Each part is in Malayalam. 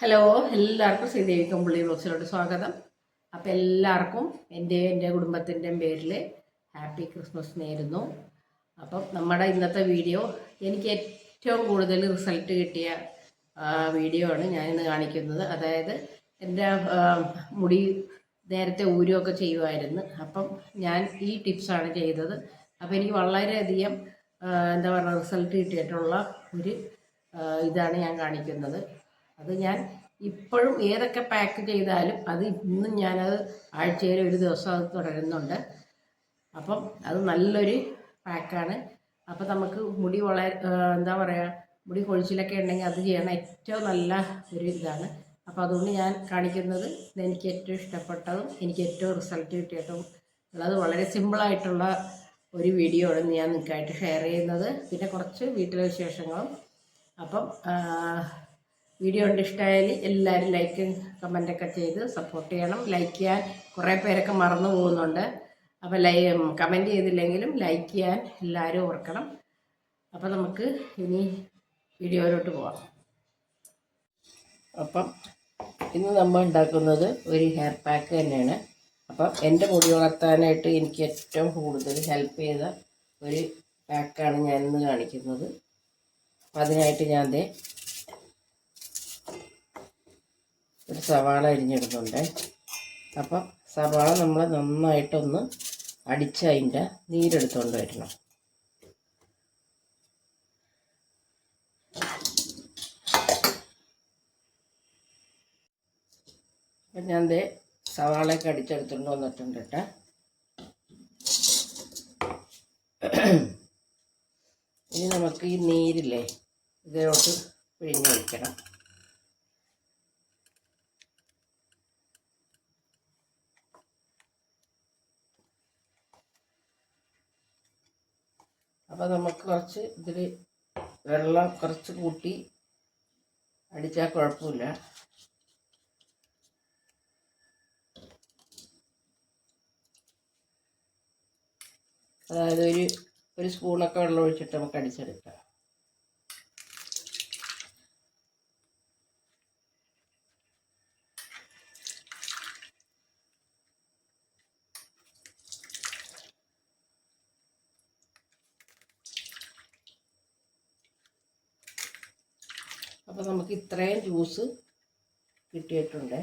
ഹലോ എല്ലാവർക്കും ശ്രീദേവി കമ്പിളി ബ്ലോഗ്സിലോട്ട് സ്വാഗതം. അപ്പോൾ എല്ലാവർക്കും എന്റെ എന്റെ കുടുംബത്തിന്റെയും പേരിൽ ഹാപ്പി ക്രിസ്മസ് നേരുന്നു. അപ്പം നമ്മുടെ ഇന്നത്തെ വീഡിയോ എനിക്ക് ഏറ്റവും കൂടുതൽ റിസൾട്ട് കിട്ടിയ വീഡിയോ ആണ് ഞാനിന്ന് കാണിക്കുന്നത്. അതായത് എന്റെ മുടി നേരത്തെ ഊരുമൊക്കെ ചെയ്യുമായിരുന്നു അപ്പം ഞാൻ ഈ ടിപ്സാണ് ചെയ്തത്. അപ്പോൾ എനിക്ക് വളരെയധികം എന്താ പറയുക റിസൾട്ട് കിട്ടിയിട്ടുള്ള ഒരു ഇതാണ് ഞാൻ കാണിക്കുന്നത്. അത് ഞാൻ ഇപ്പോഴും ഏതൊക്കെ പാക്ക് ചെയ്താലും അത് ഇന്നും ഞാനത് ആഴ്ചയിൽ ഒരു ദിവസം അത് തുടരുന്നുണ്ട്. അപ്പം അത് നല്ലൊരു പാക്കാണ് അപ്പം നമുക്ക് മുടി വള എന്താ പറയുക മുടി കൊഴിച്ചിലൊക്കെ ഉണ്ടെങ്കിൽ അത് ചെയ്യണ ഏറ്റവും നല്ല ഒരു ഇതാണ്. അപ്പോൾ അതുകൊണ്ട് ഞാൻ കാണിക്കുന്നത് എനിക്ക് ഏറ്റവും ഇഷ്ടപ്പെട്ടതും എനിക്ക് ഏറ്റവും റിസൾട്ട് കിട്ടിയിട്ടും ഉള്ളത് വളരെ സിമ്പിളായിട്ടുള്ള ഒരു വീഡിയോ ആണ് ഞാൻ നിങ്ങൾക്കായിട്ട് ഷെയർ ചെയ്യുന്നത്. പിന്നെ കുറച്ച് വീട്ടിലെ വിശേഷങ്ങളും. അപ്പം വീഡിയോ കൊണ്ട് ഇഷ്ടമായാൽ എല്ലാവരും ലൈക്ക് കമന്റൊക്കെ ചെയ്ത് സപ്പോർട്ട് ചെയ്യണം. ലൈക്ക് ചെയ്യാൻ കുറേ പേരൊക്കെ മറന്നു പോകുന്നുണ്ട്. അപ്പോൾ ലൈ കമന്റ് ചെയ്തില്ലെങ്കിലും ലൈക്ക് ചെയ്യാൻ എല്ലാവരും ഓർക്കണം. അപ്പോൾ നമുക്ക് ഇനി വീഡിയോയിലോട്ട് പോവാം. അപ്പം ഇന്ന് നമ്മൾ ഉണ്ടാക്കുന്നത് ഒരു ഹെയർ പാക്ക് തന്നെയാണ്. അപ്പം എന്റെ മുടി വളർത്താനായിട്ട് എനിക്ക് ഏറ്റവും കൂടുതൽ ഹെൽപ്പ് ചെയ്ത ഒരു പാക്കാണ് ഞാൻ ഇന്ന് കാണിക്കുന്നത്. അപ്പം അതിനായിട്ട് ഞാൻ ദേ ഒരു സവാള അരിഞ്ഞിടുന്നുണ്ട് അപ്പം സവാള നമ്മൾ നന്നായിട്ടൊന്ന് അടിച്ച് അതിന്റെ നീരെടുത്തുകൊണ്ട് വരണം. അപ്പം ഞാൻ ദേ സവാളയൊക്കെ അടിച്ചെടുത്തുകൊണ്ട് വന്നിട്ടുണ്ട് കേട്ടോ. ഇനി നമുക്ക് ഈ നീരില്ലേ ഇതിലോട്ട് പിഴിഞ്ഞ് അപ്പോൾ നമുക്ക് കുറച്ച് ഇതിൽ വെള്ളം കുറച്ച് കൂട്ടി അടിച്ചാൽ കുഴപ്പമില്ല. അതായത് ഒരു ഒരു സ്പൂണൊക്കെ വെള്ളം ഒഴിച്ചിട്ട് നമുക്ക് അടിച്ചെടുക്കാം അപ്പോൾ നമുക്ക് ഇത്രയും ജ്യൂസ് കിട്ടിയിട്ടുണ്ട്.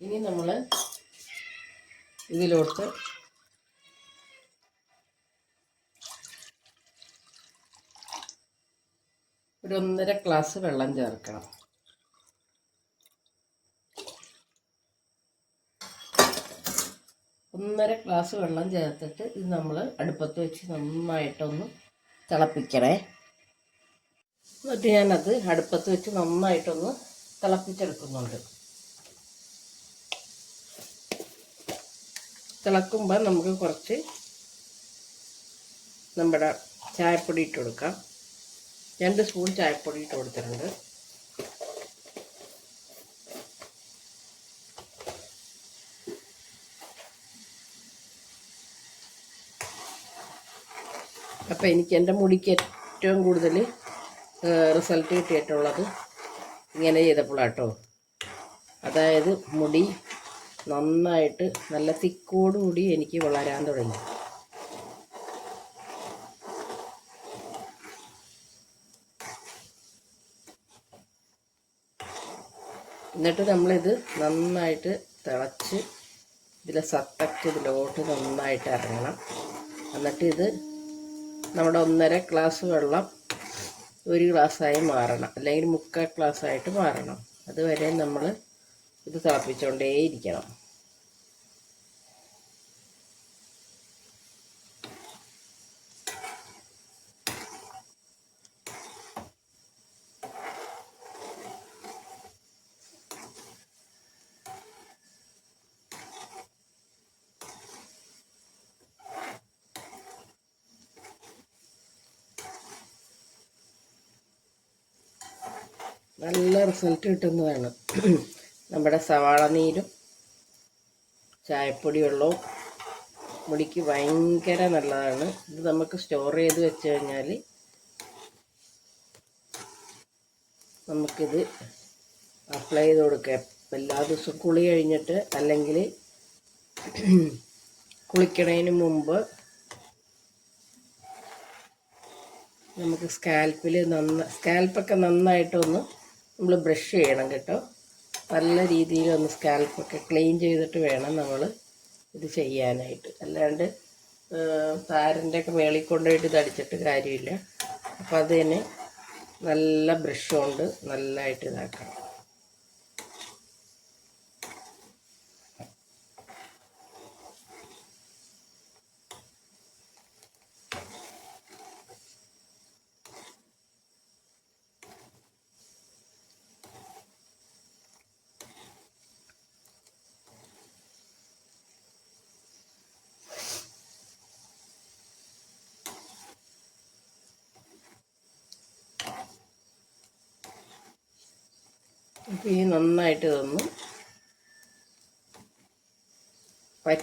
ഇനി നമ്മൾ ഇതിലോട്ട് ഒരു ഒന്നര ഗ്ലാസ് വെള്ളം ചേർക്കണം. ഒന്നര ഗ്ലാസ് വെള്ളം ചേർത്തിട്ട് ഇത് നമ്മൾ അടുപ്പത്ത് വെച്ച് നന്നായിട്ടൊന്ന് തിളപ്പിക്കണേ. എന്നിട്ട് ഞാനത് അടുപ്പത്ത് വെച്ച് നന്നായിട്ടൊന്ന് തിളപ്പിച്ചെടുക്കുന്നുണ്ട്. തിളക്കുമ്പോൾ നമുക്ക് കുറച്ച് നമ്മുടെ ചായപ്പൊടി ഇട്ട് കൊടുക്കാം. രണ്ട് സ്പൂൺ ചായപ്പൊടി ഇട്ട് കൊടുത്തിട്ടുണ്ട്. അപ്പോൾ എനിക്ക് എന്റെ മുടിക്ക് ഏറ്റവും കൂടുതൽ റിസൾട്ട് കിട്ടിയിട്ടുള്ളത് ഇങ്ങനെ ചെയ്തപ്പോഴാട്ടോ അതായത് മുടി നന്നായിട്ട് നല്ല തിക്കോടുകൂടി എനിക്ക് വളരാൻ തുടങ്ങി. എന്നിട്ട് നമ്മളിത് നന്നായിട്ട് തിളച്ച് ഇതിലെ സത്തൊക്കെ ഇതിലോട്ട് നന്നായിട്ട് ഇറങ്ങണം എന്നിട്ട് ഇത് നമ്മുടെ ഒന്നര ഗ്ലാസ് വെള്ളം ഒരു ഗ്ലാസ്സായി മാറണം. അല്ലെങ്കിൽ മുക്കാൽ ഗ്ലാസ്സായിട്ട് മാറണം. അതുവരെ നമ്മൾ ഇത് തിളപ്പിച്ചുകൊണ്ടേയിരിക്കണം നല്ല റിസൾട്ട് കിട്ടുന്നതാണ് നമ്മുടെ സവാള നീരും ചായപ്പൊടി വെള്ളവും മുടിക്ക് ഭയങ്കര നല്ലതാണ്. ഇത് നമുക്ക് സ്റ്റോർ ചെയ്ത് വെച്ച് കഴിഞ്ഞാൽ നമുക്കിത് അപ്ലൈ ചെയ്ത് കൊടുക്കാം. എല്ലാ ദിവസവും കുളി കഴിഞ്ഞിട്ട് അല്ലെങ്കിൽ കുളിക്കണതിന് മുമ്പ് നമുക്ക് സ്കാൽപ്പിൽ നന്ന സ്കാൽപ്പൊക്കെ നന്നായിട്ടൊന്ന് നമ്മൾ ബ്രഷ് ചെയ്യണം കേട്ടോ. നല്ല രീതിയിൽ ഒന്ന് സ്കാൽപ്പൊക്കെ ക്ലീൻ ചെയ്തിട്ട് വേണം നമ്മൾ ഇത് ചെയ്യാനായിട്ട്. അല്ലാണ്ട് താരന്റെ ഒക്കെ മേളിൽ കൊണ്ടുപോയിട്ട് ഇത് അടിച്ചിട്ട് കാര്യമില്ല. അപ്പോൾ അത് തന്നെ നല്ല ബ്രഷ് കൊണ്ട് നല്ലതായിട്ട് ഇതാക്കണം അപ്പോൾ ഈ നന്നായിട്ട് ഇതൊന്ന്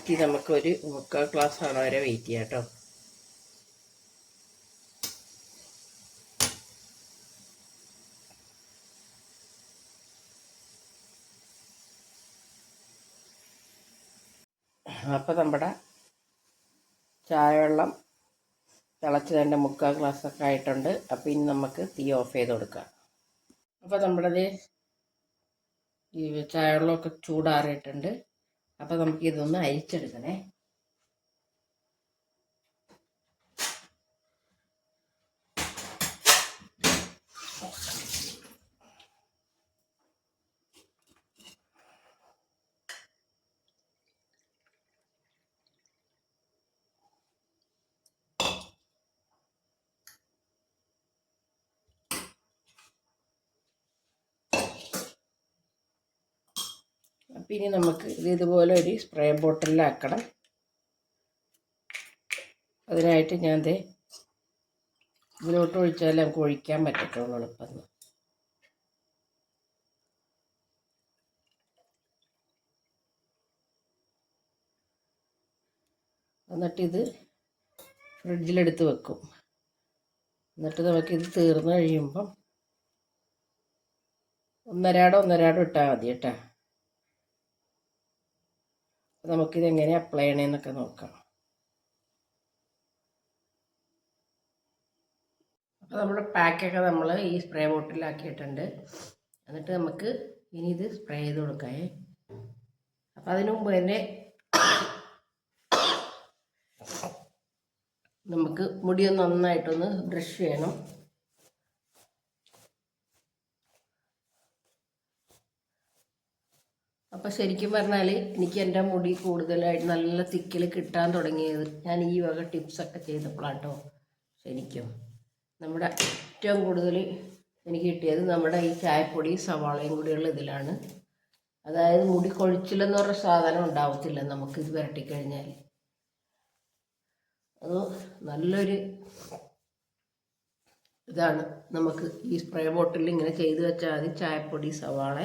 പറ്റി നമുക്കൊരു മുക്കാൽ ഗ്ലാസ് ആണ് വരെ വെയിറ്റ് ചെയ്യാം കേട്ടോ അപ്പോൾ നമ്മുടെ ചായവെള്ളം തിളച്ചതിന്റെ മുക്കാൽ ഗ്ലാസ്സൊക്കെ ആയിട്ടുണ്ട്. അപ്പോൾ ഇനി നമുക്ക് തീ ഓഫ് ചെയ്ത് കൊടുക്കാം. അപ്പോൾ നമ്മുടെ ചായവെള്ളമൊക്കെ ചൂടാറിയിട്ടുണ്ട്. അപ്പോൾ നമുക്ക് ഇതൊന്ന് അരിച്ചെടുക്കണേ. ഇനി നമുക്ക് ഇത് ഇതുപോലെ ഒരു സ്പ്രേ ബോട്ടിലാക്കണം അതിനായിട്ട് ഞാൻ ദേ ഇതിലോട്ട് ഒഴിച്ചാലേ നമുക്ക് ഒഴിക്കാൻ പറ്റത്തുള്ളൂ എളുപ്പം എന്നിട്ടിത് ഫ്രിഡ്ജിലെടുത്ത് വെക്കും. എന്നിട്ട് നമുക്കിത് തീർന്നു കഴിയുമ്പം ഒന്നരാടോ ഒന്നരാടോ ഇട്ടാൽ മതി കേട്ടോ. നമുക്കിത് എങ്ങനെ അപ്ലൈ ചെയ്യണമെന്നൊക്കെ നോക്കാം. അപ്പോൾ നമ്മുടെ പാക്കൊക്കെ നമ്മൾ ഈ സ്പ്രേ ബോട്ടിലാക്കിയിട്ടുണ്ട് എന്നിട്ട് നമുക്ക് ഇനി ഇത് സ്പ്രേ ചെയ്ത് കൊടുക്കാം അപ്പം അതിനു മുമ്പ് തന്നെ നമുക്ക് മുടിയൊന്ന് നന്നായിട്ടൊന്ന് ബ്രഷ് ചെയ്യണം. അപ്പോൾ ശരിക്കും പറഞ്ഞാൽ എനിക്ക് എന്റെ മുടി കൂടുതലായിട്ട് നല്ല തിക്കിൽ കിട്ടാൻ തുടങ്ങിയത് ഞാൻ ഈ വക ടിപ്സൊക്കെ ചെയ്തപ്പോഴാട്ടോ ശരിക്കും. നമ്മുടെ ഏറ്റവും കൂടുതൽ എനിക്ക് കിട്ടിയത് നമ്മുടെ ഈ ചായപ്പൊടി സവാളയും കൂടിയുള്ള ഇതിലാണ്. അതായത് മുടി കൊഴിച്ചിലെന്ന് പറഞ്ഞ സാധനം ഉണ്ടാവത്തില്ല നമുക്ക് ഇത് വരട്ടിക്കഴിഞ്ഞാൽ അത് നല്ലൊരു ഇതാണ് നമുക്ക് ഈ സ്പ്രേ ബോട്ടിൽ ഇങ്ങനെ ചെയ്ത് വെച്ചാൽ മതി ചായപ്പൊടി സവാള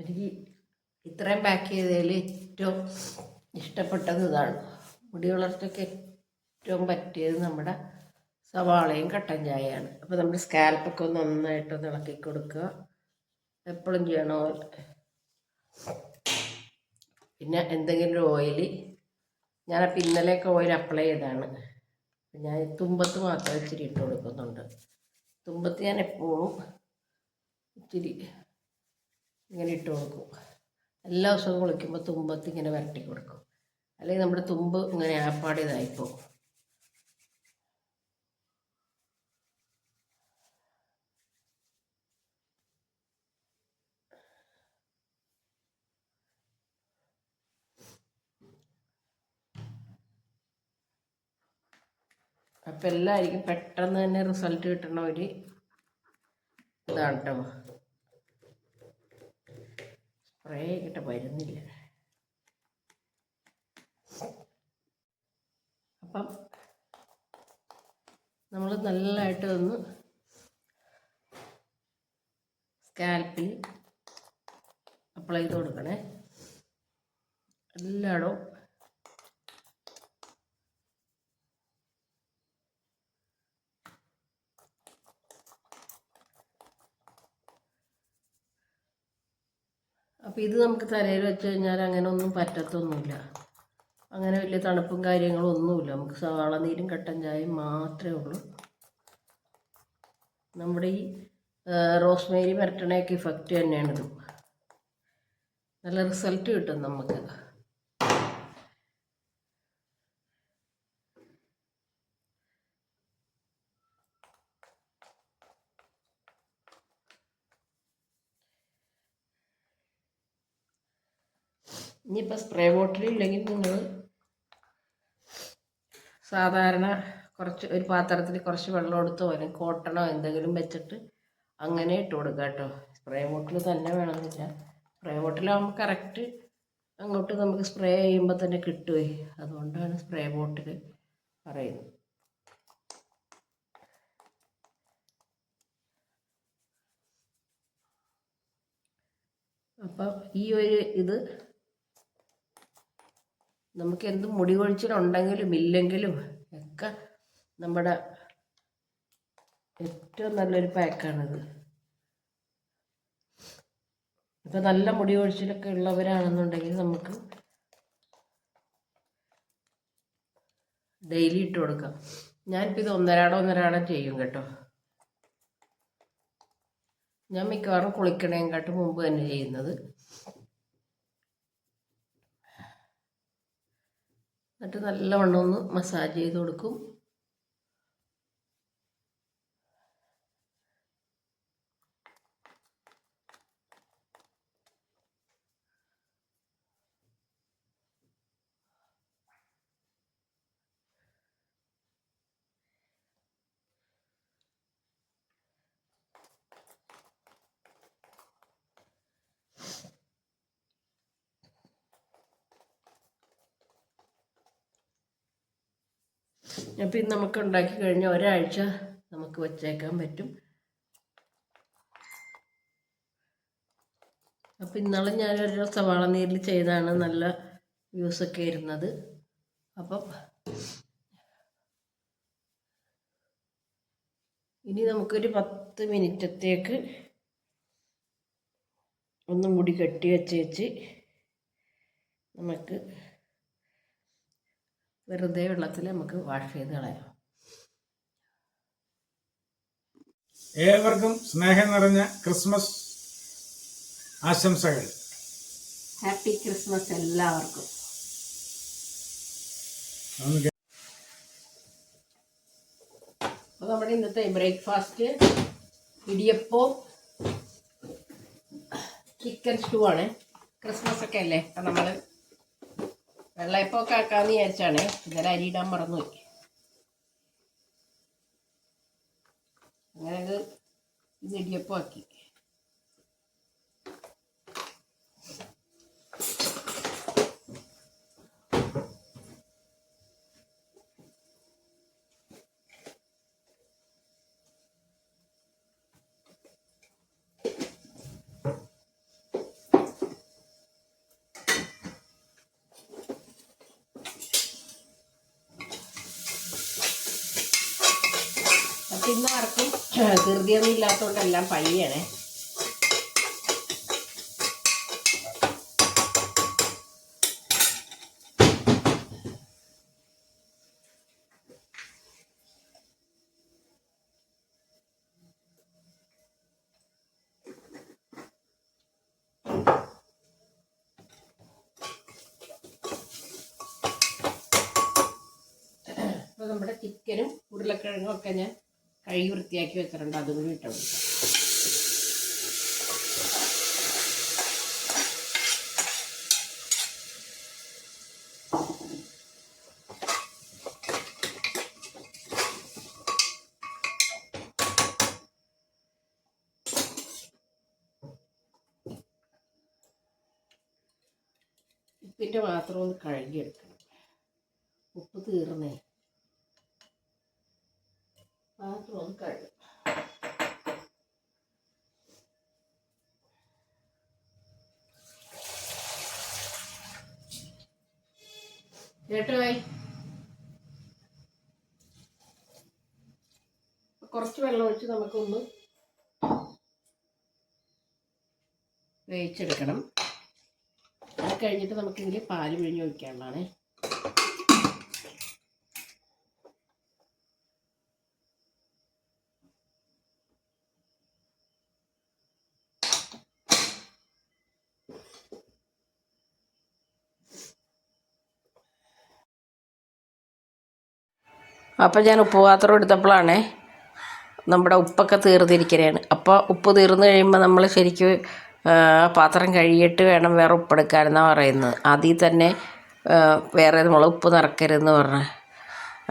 എനിക്ക് ഇത്രയും പാക്ക് ചെയ്തതിൽ ഏറ്റവും ഇഷ്ടപ്പെട്ടത് ഇതാണ്. മുടി വളർച്ചയ്ക്ക് ഏറ്റവും പറ്റിയത് നമ്മുടെ സവാളയും കട്ടൻ ചായയാണ്. അപ്പോൾ നമ്മുടെ സ്കാൽപ്പൊക്കെ ഒന്ന് നന്നായിട്ടൊന്ന് ഇളക്കി കൊടുക്കുക. എപ്പോഴും ചെയ്യണ? പിന്നെ എന്തെങ്കിലും ഒരു ഓയിൽ ഞാനപ്പോൾ ഇന്നലെയൊക്കെ ഓയിൽ അപ്ലൈ ചെയ്താണ് ഞാൻ തുമ്പത്ത് മാത്രം ഇച്ചിരി ഇട്ട് കൊടുക്കുന്നുണ്ട്. തുമ്പത്ത് ഞാൻ എപ്പോഴും ഇച്ചിരി ഇങ്ങനെ ഇട്ട് കൊടുക്കും. എല്ലാ ദിവസവും കുളിക്കുമ്പോൾ തുമ്പത്ത് ഇങ്ങനെ വരട്ടി കൊടുക്കും. അല്ലെങ്കിൽ നമ്മുടെ തുമ്പ് ഇങ്ങനെ ആപ്പാട് ഇതായിപ്പോവും അപ്പം എല്ലാവർക്കും പെട്ടെന്ന് തന്നെ റിസൾട്ട് കിട്ടണ ഒരു ഇതാണ് കേട്ടോ സ്പ്രേ കിട്ട വരുന്നില്ല. അപ്പം നമ്മൾ നല്ലതായിട്ട് ഒന്ന് സ്കാൽപ്പിൽ അപ്ലൈ ചെയ്ത് കൊടുക്കണേ. എല്ലായിടവും അപ്പോൾ ഇത് നമുക്ക് തലയിൽ വെച്ച് കഴിഞ്ഞാൽ അങ്ങനെ ഒന്നും പറ്റത്തൊന്നുമില്ല. അങ്ങനെ വലിയ തണുപ്പും കാര്യങ്ങളും ഒന്നുമില്ല. നമുക്ക് സവാള നീരും കട്ടൻ ചായയും മാത്രമേ ഉള്ളൂ. നമ്മുടെ ഈ റോസ്മേരി മരട്ടണയൊക്കെ ഇഫക്റ്റ് തന്നെയാണിത് നല്ല റിസൾട്ട് കിട്ടും നമുക്ക്. സ്പ്രേ ബോട്ടിൽ ഇല്ലെങ്കിൽ നിങ്ങൾ സാധാരണ കുറച്ച് ഒരു പാത്രത്തിൽ കുറച്ച് വെള്ളം എടുത്തോ അല്ലെങ്കിൽ കോട്ടണോ എന്തെങ്കിലും വെച്ചിട്ട് അങ്ങനെ ഇട്ട് കൊടുക്കുക കേട്ടോ സ്പ്രേ ബോട്ടിൽ തന്നെ വേണമെന്നില്ല. സ്പ്രേ ബോട്ടിലാകുമ്പോൾ കറക്റ്റ് അങ്ങോട്ട് നമുക്ക് സ്പ്രേ ചെയ്യുമ്പോൾ തന്നെ കിട്ടുമേ അതുകൊണ്ടാണ് സ്പ്രേ ബോട്ടിൽ പറയുന്നത്. അപ്പം ഈ ഒരു ഇത് നമുക്ക് എന്ത് മുടി കൊഴിച്ചിലുണ്ടെങ്കിലും ഇല്ലെങ്കിലും ഒക്കെ നമ്മുടെ ഏറ്റവും നല്ലൊരു പാക്കാണിത്. ഇപ്പം നല്ല മുടി കൊഴിച്ചിലൊക്കെ ഉള്ളവരാണെന്നുണ്ടെങ്കിൽ നമുക്ക് ഡെയിലി ഇട്ട് കൊടുക്കാം. ഞാനിപ്പോൾ ഇത് ഒന്നരാടോ ഒന്നരാടോ ചെയ്യും കേട്ടോ. ഞാൻ മിക്കവാറും കുളിക്കണേക്കാട്ട് മുമ്പ് തന്നെ ചെയ്യുന്നത്. എന്നിട്ട് നല്ലവണ്ണം ഒന്ന് മസാജ് ചെയ്ത് കൊടുക്കും. അപ്പം ഇത് നമുക്ക് ഉണ്ടാക്കി കഴിഞ്ഞാൽ ഒരാഴ്ച നമുക്ക് വച്ചേക്കാൻ പറ്റും. അപ്പം ഇന്നാളെ ഞാനൊരു സവാള നീരിൽ ചെയ്താണ് നല്ല വ്യൂസൊക്കെ ഇരുന്നത്. അപ്പം ഇനി നമുക്കൊരു പത്ത് മിനിറ്റത്തേക്ക് ഒന്നും കൂടി കെട്ടി വെച്ച് വെച്ച് നമുക്ക് വെറുതെ വെള്ളത്തിൽ നമുക്ക് വാഷ് ചെയ്ത് കളയാം. ഏവർക്കും സ്നേഹം നിറഞ്ഞ ക്രിസ്മസ് ആശംസകൾ. ഹാപ്പി ക്രിസ്മസ് എല്ലാവർക്കും. അപ്പോൾ നമ്മുടെ ഇന്നത്തെ ബ്രേക്ക്ഫാസ്റ്റ് ഇടിയപ്പവും ചിക്കൻ സ്റ്റൂ ആണ്. ക്രിസ്മസ് ഒക്കെ അല്ലേ? അപ്പം നമ്മൾ വെള്ളയപ്പമൊക്കെ ആക്കാമെന്ന് വിചാരിച്ചാണ് ഇന്നലെ അരിയിടാൻ മറന്നുപോയി. അങ്ങനെ ഇത് ഇടിയപ്പം ആക്കി അപ്പം ഇന്ന് ആർക്കും ധൃതിയൊന്നും ഇല്ലാത്തതുകൊണ്ടെല്ലാം പയ്യാണ്. നമ്മുടെ ചിക്കനും ഉരുളക്കിഴങ്ങും ഒക്കെ ഞാൻ വൃത്തിയാക്കി വെച്ചിട്ടുണ്ട്. അതും കൂടി ഇട്ട് കൊടുക്കാം. ഉപ്പിന്റെ മാത്രം ഒന്ന് കഴുകിയെടുക്കണം. ഉപ്പ് തീർന്നേ പാത്രം ഒന്ന് കഴുകും കേട്ടുപോയി കുറച്ച് വെള്ളം ഒഴിച്ച് നമുക്കൊന്ന് വേവിച്ചെടുക്കണം. അത് കഴിഞ്ഞിട്ട് നമുക്കിതിൽ പാൽ പിഴിഞ്ഞ് ഒഴിക്കാനുള്ളതാണ്. അപ്പം ഞാൻ ഉപ്പ് പാത്രം എടുത്തപ്പോഴാണേ നമ്മുടെ ഉപ്പൊക്കെ തീർന്നിരിക്കുകയാണ് അപ്പോൾ ഉപ്പ് തീർന്നു കഴിയുമ്പോൾ നമ്മൾ ശരിക്കും പാത്രം കഴുകിയിട്ട് വേണം വേറെ ഉപ്പെടുക്കാനെന്നാണ് പറയുന്നത്. അതിൽ തന്നെ വേറെ നമ്മൾ ഉപ്പ് നിറക്കരുതെന്ന് പറഞ്ഞ്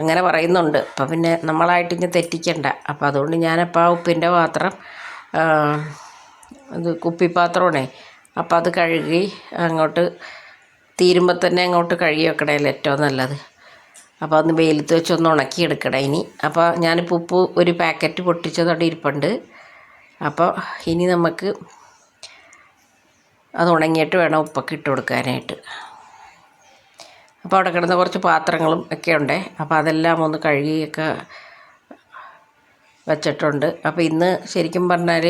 അങ്ങനെ പറയുന്നുണ്ട്. അപ്പം പിന്നെ നമ്മളായിട്ട് ഇങ്ങനെ തെറ്റിക്കണ്ട. അപ്പം അതുകൊണ്ട് ഞാനപ്പോൾ ആ ഉപ്പിന്റെ പാത്രം ഇത് കുപ്പിപ്പാത്രമാണേ അപ്പം അത് കഴുകി അങ്ങോട്ട് തീരുമ്പോൾ തന്നെ അങ്ങോട്ട് കഴുകി വെക്കണേൽ ഏറ്റവും നല്ലത്. അപ്പോൾ അന്ന് വെയിലത്ത് വെച്ചൊന്ന് ഉണക്കിയെടുക്കണം ഇനി. അപ്പോൾ ഞാനിപ്പോൾ ഉപ്പ് ഒരു പാക്കറ്റ് പൊട്ടിച്ചത് അവിടെ ഇരിപ്പുണ്ട്. അപ്പോൾ ഇനി നമുക്ക് അത് ഉണങ്ങിയിട്ട് വേണം ഉപ്പൊക്കെ ഇട്ട് കൊടുക്കാനായിട്ട്. അപ്പോൾ അവിടെ കിടന്ന കുറച്ച് പാത്രങ്ങളും ഒക്കെ ഉണ്ട്. അപ്പോൾ അതെല്ലാം ഒന്ന് കഴുകിയൊക്കെ വെച്ചിട്ടുണ്ട്. അപ്പോൾ ഇന്ന് ശരിക്കും പറഞ്ഞാൽ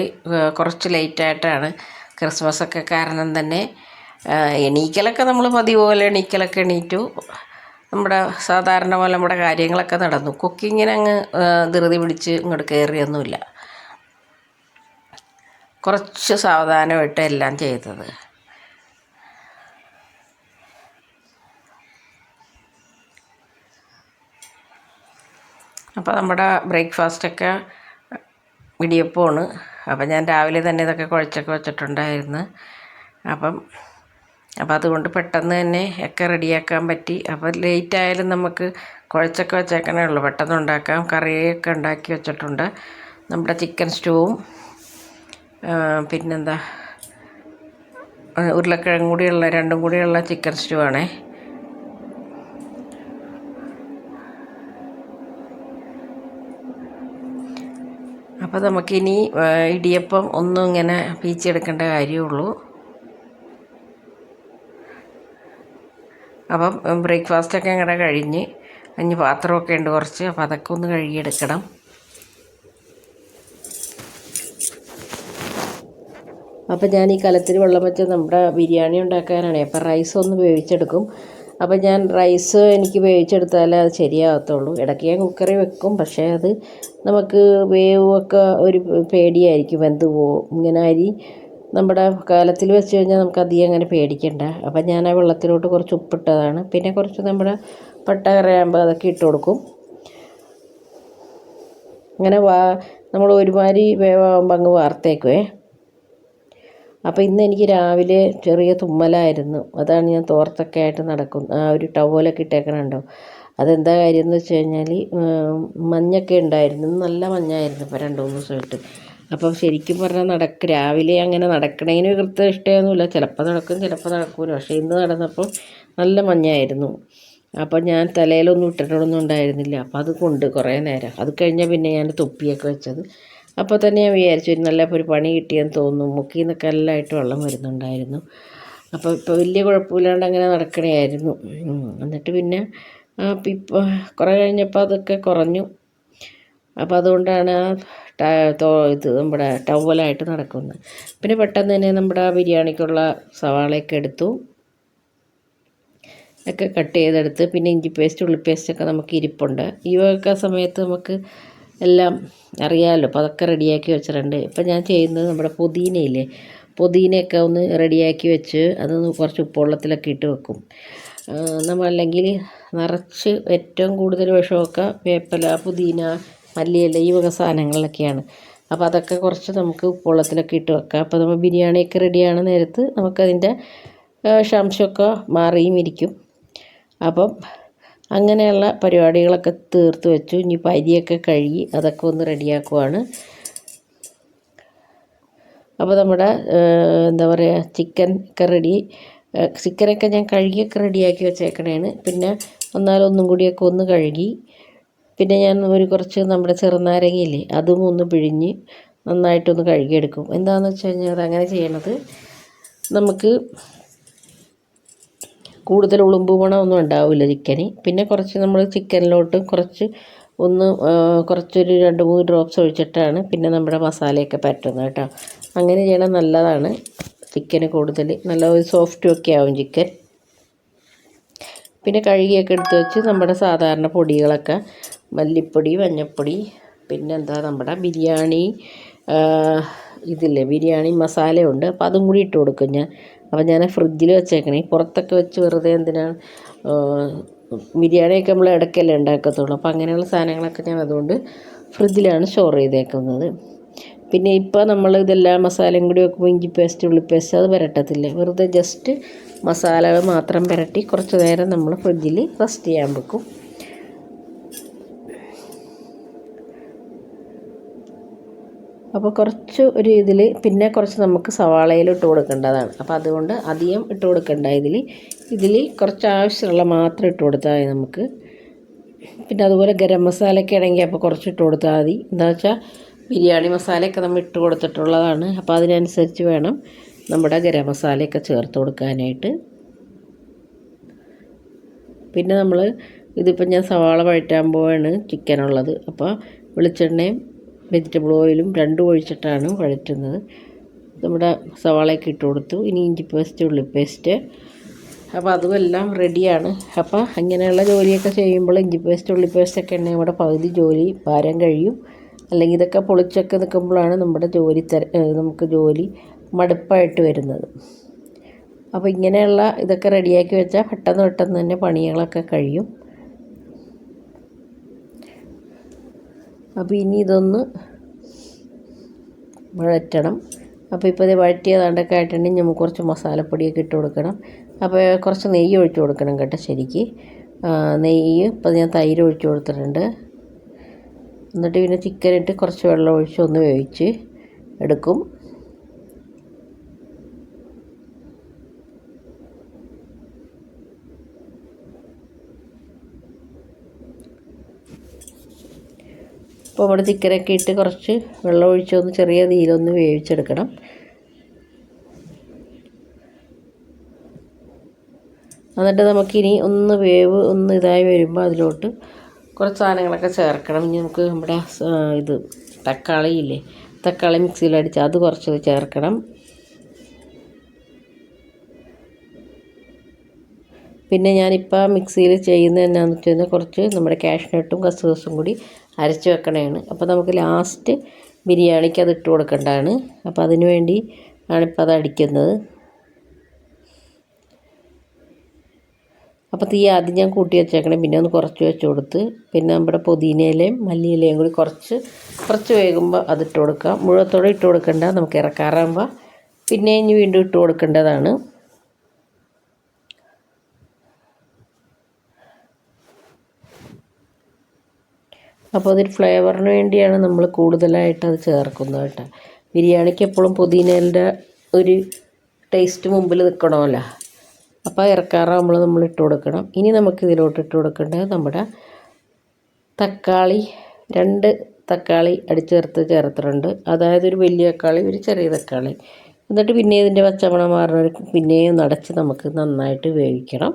കുറച്ച് ലേറ്റായിട്ടാണ് ക്രിസ്മസ് ഒക്കെ കാരണം തന്നെ എണീക്കലൊക്കെ നമ്മൾ പതിവ് പോലെ എണീക്കലൊക്കെ എണീറ്റു. നമ്മുടെ സാധാരണ പോലെ നമ്മുടെ കാര്യങ്ങളൊക്കെ നടന്നു. കുക്കിങ്ങിനങ്ങ് ധൃതി പിടിച്ച് ഇങ്ങോട്ട് കയറിയൊന്നുമില്ല കുറച്ച് സാവധാനമായിട്ട് എല്ലാം ചെയ്തത്. അപ്പോൾ നമ്മുടെ ബ്രേക്ക്ഫാസ്റ്റൊക്കെ ഇടിയപ്പമാണ്. അപ്പം ഞാൻ രാവിലെ തന്നെ ഇതൊക്കെ കുഴച്ചൊക്കെ വെച്ചിട്ടുണ്ടായിരുന്നു. അപ്പം അപ്പം അതുകൊണ്ട് പെട്ടെന്ന് തന്നെ ഒക്കെ റെഡിയാക്കാൻ പറ്റി. അപ്പോൾ ലേറ്റ് ആയാലും നമുക്ക് കുഴച്ചൊക്കെ വെച്ചേക്കണേ ഉള്ളൂ. പെട്ടെന്ന് ഉണ്ടാക്കാം. കറിയൊക്കെ ഉണ്ടാക്കി വെച്ചിട്ടുണ്ട്. നമ്മുടെ ചിക്കൻ സ്റ്റൂവും പിന്നെന്താ ഉരുളക്കിഴങ്ങും കൂടിയുള്ള രണ്ടും കൂടിയുള്ള ചിക്കൻ സ്റ്റൂ ആണേ. അപ്പോൾ നമുക്കിനി ഇടിയപ്പം ഒന്നും ഇങ്ങനെ പീച്ചെടുക്കേണ്ട കാര്യമുള്ളൂ. അപ്പം ബ്രേക്ക്ഫാസ്റ്റൊക്കെ ഇങ്ങനെ കഴിഞ്ഞ് അഞ്ഞ് പാത്രമൊക്കെ ഉണ്ട് കുറച്ച് അപ്പോൾ അതൊക്കെ ഒന്ന് കഴുകിയെടുക്കണം. അപ്പം ഞാൻ ഈ കലത്തിൽ വെള്ളം വെച്ച് നമ്മുടെ ബിരിയാണി ഉണ്ടാക്കാനാണ്. അപ്പം റൈസ് ഒന്ന് വേവിച്ചെടുക്കും. അപ്പം ഞാൻ റൈസ് എനിക്ക് വേവിച്ചെടുത്താലേ അത് ശരിയാകത്തുള്ളൂ. ഇടയ്ക്ക് ഞാൻ കുക്കറിൽ വെക്കും പക്ഷേ അത് നമുക്ക് വേവൊക്കെ ഒരു പേടിയായിരിക്കും. വെന്ത് പോവും. ഇങ്ങനെ അരി നമ്മുടെ കാലത്തിൽ വെച്ച് കഴിഞ്ഞാൽ നമുക്ക് അധികം അങ്ങനെ പേടിക്കണ്ട. അപ്പം ഞാൻ ആ വെള്ളത്തിലോട്ട് കുറച്ച് ഉപ്പിട്ടതാണ്. പിന്നെ കുറച്ച് നമ്മുടെ പട്ട കറിയാകുമ്പോൾ അതൊക്കെ ഇട്ട് കൊടുക്കും. അങ്ങനെ വാ നമ്മൾ ഒരുമാതിരി വേവാകുമ്പോൾ അങ്ങ് വാർത്തേക്കുവേ. അപ്പോൾ ഇന്ന് എനിക്ക് രാവിലെ ചെറിയ തുമ്മലായിരുന്നു. അതാണ് ഞാൻ തോർത്തൊക്കെ ആയിട്ട് നടക്കും. ആ ഒരു ടവലൊക്കെ ഇട്ടേക്കണുണ്ടോ? അതെന്താ കാര്യം എന്ന് വെച്ച് കഴിഞ്ഞാൽ മഞ്ഞൊക്കെ ഉണ്ടായിരുന്നു. നല്ല മഞ്ഞായിരുന്നു. ഇപ്പോൾ രണ്ട് മൂന്ന് ദിവസമായിട്ട്. അപ്പോൾ ശരിക്കും പറഞ്ഞാൽ നടക്ക് രാവിലെ അങ്ങനെ നടക്കണേനും കൃത്യ ഇഷ്ടമൊന്നുമില്ല ചിലപ്പോൾ നടക്കും ചിലപ്പോൾ നടക്കൂല. പക്ഷേ ഇന്ന് നടന്നപ്പോൾ നല്ല മഞ്ഞായിരുന്നു. അപ്പോൾ ഞാൻ തലയിലൊന്നും ഇട്ടിട്ടൊന്നും ഉണ്ടായിരുന്നില്ല. അപ്പോൾ അത് കൊണ്ട് കുറേ നേരം. അത് കഴിഞ്ഞാൽ പിന്നെ ഞാൻ തൊപ്പിയൊക്കെ വെച്ചത്. അപ്പോൾ തന്നെ ഞാൻ വിചാരിച്ചു നല്ല ഒരു പണി കിട്ടിയെന്ന് തോന്നുന്നു. മുക്കിൽ നിന്നൊക്കെ നല്ലതായിട്ട് വെള്ളം വരുന്നുണ്ടായിരുന്നു. അപ്പോൾ ഇപ്പോൾ വലിയ കുഴപ്പമില്ലാണ്ട് അങ്ങനെ നടക്കണേയായിരുന്നു. എന്നിട്ട് പിന്നെ ഇപ്പോൾ കുറേ കഴിഞ്ഞപ്പോൾ അതൊക്കെ കുറഞ്ഞു. അപ്പോൾ അതുകൊണ്ടാണ് ഇത് നമ്മുടെ ടവലായിട്ട് നടക്കുന്നത് പിന്നെ പെട്ടെന്ന് തന്നെ നമ്മുടെ ബിരിയാണിക്കുള്ള സവാളയൊക്കെ എടുത്തു. ഒക്കെ കട്ട് ചെയ്തെടുത്ത് പിന്നെ ഇഞ്ചി പേസ്റ്റ് ഉള്ളി പേസ്റ്റൊക്കെ നമുക്ക് ഇരിപ്പുണ്ട്. ഈ സമയത്ത് നമുക്ക് എല്ലാം അറിയാമല്ലോ അപ്പോൾ അതൊക്കെ റെഡിയാക്കി വെച്ചിട്ടുണ്ട്. ഇപ്പം ഞാൻ ചെയ്യുന്നത് നമ്മുടെ പുതിനയില്ലേ പുതിനയൊക്കെ ഒന്ന് റെഡിയാക്കി വെച്ച് അതൊന്ന് കുറച്ച് ഉപ്പുവെള്ളത്തിലൊക്കെ ഇട്ട് വെക്കും. നമ്മളല്ലെങ്കിൽ നിറച്ച് ഏറ്റവും കൂടുതൽ വിഷമൊക്കെ വേപ്പില പുതിന മല്ലിയില ഈ വക സാധനങ്ങളിലൊക്കെയാണ്. അപ്പോൾ അതൊക്കെ കുറച്ച് നമുക്ക് ഉപ്പുവെള്ളത്തിലൊക്കെ ഇട്ട് വെക്കാം. അപ്പോൾ നമ്മൾ ബിരിയാണിയൊക്കെ റെഡിയാണ് നേരത്ത്. നമുക്കതിന്റെ ശംശമൊക്കെ മാറിയും ഇരിക്കും. അപ്പം അങ്ങനെയുള്ള പരിപാടികളൊക്കെ തീർത്ത് വെച്ചു. ഇനി പരിയൊക്കെ കഴുകി അതൊക്കെ ഒന്ന് റെഡിയാക്കുവാണ്. അപ്പോൾ നമ്മുടെ എന്താ പറയുക ചിക്കൻ ഒക്കെ റെഡി ചിക്കനൊക്കെ ഞാൻ കഴുകിയൊക്കെ റെഡിയാക്കി വെച്ചേക്കണേണ്. പിന്നെ എന്നാലും ഒന്നും കൂടിയൊക്കെ ഒന്ന് കഴുകി പിന്നെ ഞാൻ ഒരു കുറച്ച് നമ്മുടെ ചെറുനാരങ്ങയില്ലേ അതും ഒന്ന് പിഴിഞ്ഞ് നന്നായിട്ടൊന്ന് കഴുകിയെടുക്കും. എന്താണെന്ന് വെച്ച് കഴിഞ്ഞാൽ അതങ്ങനെ ചെയ്യണത് നമുക്ക് കൂടുതൽ ഉളുമ്പ് ഒന്നും ഉണ്ടാവില്ല ചിക്കന്. പിന്നെ കുറച്ച് നമ്മൾ ചിക്കനിലോട്ട് കുറച്ച് ഒന്ന് കുറച്ചൊരു രണ്ട് മൂന്ന് ഡ്രോപ്സ് ഒഴിച്ചിട്ടാണ് പിന്നെ നമ്മുടെ മസാലയൊക്കെ പറ്റുന്നത് കേട്ടോ. അങ്ങനെ ചെയ്യണം നല്ലതാണ്. ചിക്കന് കൂടുതൽ നല്ല ഒരു സോഫ്റ്റും ഒക്കെ ആവും ചിക്കൻ. പിന്നെ കഴുകിയൊക്കെ എടുത്ത് വെച്ച് നമ്മുടെ സാധാരണ പൊടികളൊക്കെ മല്ലിപ്പൊടി മഞ്ഞൾപ്പൊടി പിന്നെന്താ നമ്മുടെ ബിരിയാണി ഇതില്ലേ ബിരിയാണി മസാലയുണ്ട്. അപ്പോൾ അതും കൂടി ഇട്ട് കൊടുക്കും ഞാൻ. അപ്പോൾ ഞാൻ ഫ്രിഡ്ജിൽ വെച്ചേക്കണേ. പുറത്തൊക്കെ വെച്ച് വെറുതെ എന്തിനാണ് ബിരിയാണിയൊക്കെ നമ്മൾ ഇടയ്ക്കല്ലേ ഉണ്ടാക്കത്തുള്ളൂ. അപ്പോൾ അങ്ങനെയുള്ള സാധനങ്ങളൊക്കെ ഞാൻ അതുകൊണ്ട് ഫ്രിഡ്ജിലാണ് സ്റ്റോർ ചെയ്തേക്കുന്നത്. പിന്നെ ഇപ്പോൾ നമ്മൾ ഇതെല്ലാം മസാലയും കൂടി വെക്കുമ്പോൾ ഇഞ്ചി പേസ്റ്റ് ഉള്ളി പേസ്റ്റ് അത് പുരട്ടത്തില്ല വെറുതെ ജസ്റ്റ് മസാലകൾ മാത്രം പുരട്ടി കുറച്ച് നേരം നമ്മൾ ഫ്രിഡ്ജിൽ റെസ്റ്റ് ചെയ്യാൻ വെക്കും. അപ്പോൾ കുറച്ച് ഒരു ഇതിൽ പിന്നെ കുറച്ച് നമുക്ക് സവാളയിൽ ഇട്ട് കൊടുക്കേണ്ടതാണ്. അപ്പോൾ അതുകൊണ്ട് അധികം ഇട്ട് കൊടുക്കേണ്ട ഇതിൽ ഇതിൽ കുറച്ച് ആവശ്യമുള്ള മാത്രം ഇട്ട് കൊടുത്താൽ മതി നമുക്ക്. പിന്നെ അതുപോലെ ഗരം മസാലയ്ക്ക് ആണെങ്കിൽ അപ്പോൾ കുറച്ച് ഇട്ട് കൊടുത്താൽ മതി. എന്താ വെച്ചാൽ ബിരിയാണി മസാലയൊക്കെ നമ്മൾ ഇട്ട് കൊടുത്തിട്ടുള്ളതാണ്. അപ്പോൾ അതിനനുസരിച്ച് വേണം നമ്മുടെ ഗരം മസാലയൊക്കെ ചേർത്ത് കൊടുക്കാനായിട്ട്. പിന്നെ നമ്മൾ ഇതിപ്പോൾ ഞാൻ സവാള വഴറ്റാൻ പോവാണ് ചിക്കനുള്ളത്. അപ്പോൾ വെളിച്ചെണ്ണയും വെജിറ്റബിൾ ഓയിലും രണ്ടും ഒഴിച്ചിട്ടാണ് വഴറ്റുന്നത്. നമ്മുടെ സവാളയൊക്കെ ഇട്ട് കൊടുത്തു. ഇനി ഇഞ്ചി പേസ്റ്റ് ഉള്ളി പേസ്റ്റ് അപ്പോൾ അതുമെല്ലാം റെഡിയാണ് അപ്പോൾ അങ്ങനെയുള്ള ജോലിയൊക്കെ ചെയ്യുമ്പോൾ ഇഞ്ചി പേസ്റ്റ് ഉള്ളി പേസ്റ്റൊക്കെ ഉണ്ടെങ്കിൽ നമ്മുടെ പകുതി ജോലി ഭാരം കഴിയും. അല്ലെങ്കിൽ ഇതൊക്കെ പൊളിച്ചൊക്കെ നിൽക്കുമ്പോഴാണ് നമ്മുടെ ജോലി തിര നമുക്ക് ജോലി മടുപ്പായിട്ട് വരുന്നത്. അപ്പോൾ ഇങ്ങനെയുള്ള ഇതൊക്കെ റെഡിയാക്കി വെച്ചാൽ പെട്ടെന്ന് പെട്ടെന്ന് തന്നെ പണികളൊക്കെ കഴിയും. അപ്പോൾ ഇനി ഇതൊന്ന് വഴറ്റണം. അപ്പോൾ ഇപ്പോൾ ഇത് വഴറ്റിയതാണ്ടൊക്കെ ആയിട്ടുണ്ടെങ്കിൽ നമുക്ക് കുറച്ച് മസാലപ്പൊടിയൊക്കെ ഇട്ട് കൊടുക്കണം. അപ്പോൾ കുറച്ച് നെയ്യ് ഒഴിച്ച് കൊടുക്കണം കേട്ടോ ശരിക്ക്. നെയ്യ് ഇപ്പോൾ ഞാൻ തൈര് ഒഴിച്ച് കൊടുത്തിട്ടുണ്ട്. എന്നിട്ട് പിന്നെ ചിക്കൻ ഇട്ട് കുറച്ച് വെള്ളം ഒഴിച്ച് ഒന്ന് വേവിച്ച് എടുക്കും. അപ്പോൾ നമ്മുടെ ചിക്കനൊക്കെ ഇട്ട് കുറച്ച് വെള്ളം ഒഴിച്ച് ഒന്ന് ചെറിയ നീരൊന്ന് വേവിച്ചെടുക്കണം. എന്നിട്ട് നമുക്കിനി ഒന്ന് വേവ് ഒന്ന് ഇതായി വരുമ്പോൾ അതിലോട്ട് കുറച്ച് സാധനങ്ങളൊക്കെ ചേർക്കണം. ഇനി നമുക്ക് നമ്മുടെ ഇത് തക്കാളി ഇല്ലേ തക്കാളി മിക്സിയിലടിച്ച് അത് കുറച്ച് ചേർക്കണം. പിന്നെ ഞാനിപ്പോൾ മിക്സിയിൽ ചെയ്യുന്നത് എന്നാന്ന് വെച്ച് കഴിഞ്ഞാൽ കുറച്ച് നമ്മുടെ കാഷ്നട്ടും കസുകസും കൂടി അരച്ച് വെക്കണതാണ് അപ്പോൾ നമുക്ക് ലാസ്റ്റ് ബിരിയാണിക്ക് അത് ഇട്ട് കൊടുക്കേണ്ടതാണ്. അപ്പോൾ അതിന് വേണ്ടി ആണിപ്പോൾ അത് അടിക്കുന്നത്. അപ്പോൾ തീ ആദ്യം ഞാൻ കൂട്ടി വെച്ചേക്കണേ. പിന്നെ ഒന്ന് കുറച്ച് വെച്ച് കൊടുത്ത് പിന്നെ നമ്മുടെ പുതിനയിലയും മല്ലിയിലയും കൂടി കുറച്ച് കുറച്ച് വേകുമ്പോൾ അതിട്ട് കൊടുക്കാം മുഴുവത്തോടെ ഇട്ട് കൊടുക്കണ്ട നമുക്ക് ഇറക്കാറാകുമ്പോൾ പിന്നെ ഇനി വീണ്ടും ഇട്ട് കൊടുക്കേണ്ടതാണ് അപ്പോൾ അതൊരു ഫ്ലേവറിന് വേണ്ടിയാണ് നമ്മൾ കൂടുതലായിട്ട് അത് ചേർക്കുന്നത് കേട്ടോ. ബിരിയാണിക്ക് എപ്പോഴും പുതിനേന്റെ ഒരു ടേസ്റ്റ് മുമ്പിൽ നിൽക്കണമല്ലോ അപ്പോൾ ഇറക്കാറാകുമ്പോൾ നമ്മൾ ഇട്ട് കൊടുക്കണം. ഇനി നമുക്ക് ഇതിലോട്ട് ഇട്ട് കൊടുക്കേണ്ടത് നമ്മുടെ തക്കാളി രണ്ട് തക്കാളി അടിച്ചേർത്ത് ചേർത്തിട്ടുണ്ട്. അതായത് ഒരു വലിയ തക്കാളി ഒരു ചെറിയ തക്കാളി. എന്നിട്ട് പിന്നെ ഇതിന്റെ പച്ചമണം മാറുന്ന പിന്നെയും നടച്ച് നമുക്ക് നന്നായിട്ട് വേവിക്കണം.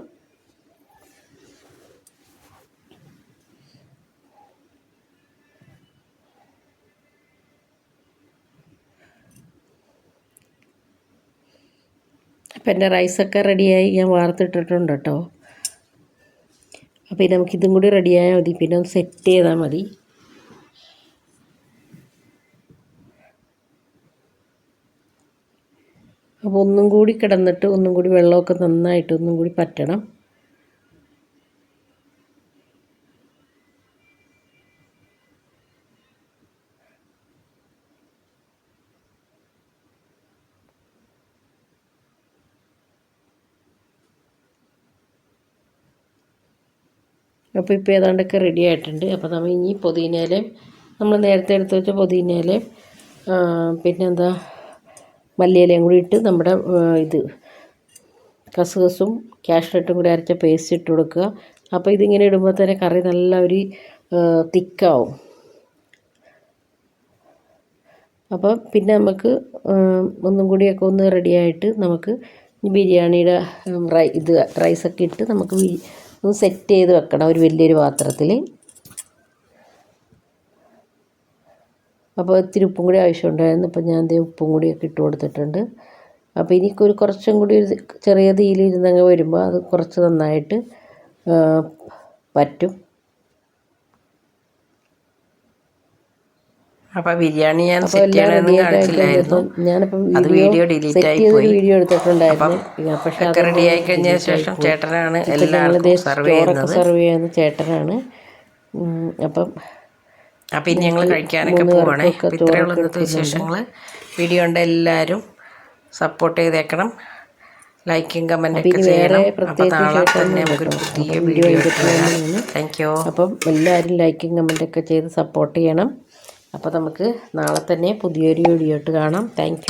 അപ്പം എന്റെ റൈസൊക്കെ റെഡിയായി ഞാൻ വാർത്തിട്ടിട്ടുണ്ട് കേട്ടോ. അപ്പോൾ ഇത് നമുക്ക് ഇതും കൂടി റെഡിയായാൽ മതി. പിന്നെ ഒന്ന് സെറ്റ് ചെയ്താൽ മതി. അപ്പോൾ ഒന്നും കൂടി കിടന്നിട്ട് ഒന്നും കൂടി വെള്ളമൊക്കെ നന്നായിട്ട് ഒന്നും കൂടി പറ്റണം. അപ്പോൾ ഇപ്പോൾ ഏതാണ്ടൊക്കെ റെഡി ആയിട്ടുണ്ട്. അപ്പോൾ നമ്മൾ ഇനി പുതിനയിലയും നമ്മൾ നേരത്തെ എടുത്ത് വെച്ച പുതിനയിലയും പിന്നെന്താ മല്ലിയിലയും കൂടി ഇട്ട് നമ്മുടെ ഇത് കസുകസും കാഷ്നട്ടും കൂടി അരച്ച പേസ്റ്റ് ഇട്ട് കൊടുക്കുക. അപ്പോൾ ഇതിങ്ങനെ ഇടുമ്പോൾ തന്നെ കറി നല്ല ഒരു തിക്കാവും. അപ്പോൾ പിന്നെ നമുക്ക് ഒന്നും കൂടിയൊക്കെ ഒന്ന് റെഡിയായിട്ട് നമുക്ക് ബിരിയാണിയുടെ റൈ ഇത് റൈസൊക്കെ ഇട്ട് നമുക്ക് ഒന്ന് സെറ്റ് ചെയ്ത് വെക്കണം ഒരു വലിയൊരു പാത്രത്തിൽ അപ്പോൾ ഇത്തിരി ഉപ്പും കൂടി ആവശ്യമുണ്ടായിരുന്നു. അപ്പോൾ ഞാൻ ദേ ഉപ്പും കൂടിയൊക്കെ ഇട്ട് കൊടുത്തിട്ടുണ്ട്. അപ്പോൾ എനിക്കൊരു കുറച്ചും കൂടി ഒരു ചെറിയ തീയിലിരുന്നങ്ങ് വരുമ്പോൾ അത് കുറച്ച് നന്നായിട്ട് പറ്റും. അപ്പൊ ബിരിയാണി ഞാൻ ഞാനിപ്പം വീഡിയോ ഡിലീറ്റ് ആയി പോയി. വീഡിയോ എടുത്തിട്ടുണ്ടായിരുന്നു. പക്ഷേ റെഡി ആയി കഴിഞ്ഞ ശേഷം ചേട്ടനാണ് എല്ലാവർക്കും സെർവ് ചെയ്യുന്നത്. സെർവ് ചെയ്യുന്നത് ചേട്ടനാണ്. ഉം, അപ്പം ഇനി ഞങ്ങൾ കഴിക്കാനൊക്കെ പോവാണേ. അപ്പൊ ഇത്രയുള്ള ഇന്നത്തെ വിശേഷങ്ങൾ വീഡിയോ ഉണ്ട് എല്ലാവരും സപ്പോർട്ട് ചെയ്തേക്കണം. ലൈക്കും കമന്റ് ഒക്കെ ചെയ്യണം. അപ്പം നാളെ തന്നെ നമുക്കൊരു. പുതിയ അപ്പം വീഡിയോ എടുക്കണം. താങ്ക് യു അപ്പം എല്ലാവരും ലൈക്കും കമന്റൊക്കെ ചെയ്ത് സപ്പോർട്ട് ചെയ്യണം. അപ്പോൾ നമുക്ക് നാളെ തന്നെ പുതിയൊരു വീഡിയോ ഇട്ട് കാണാം. താങ്ക്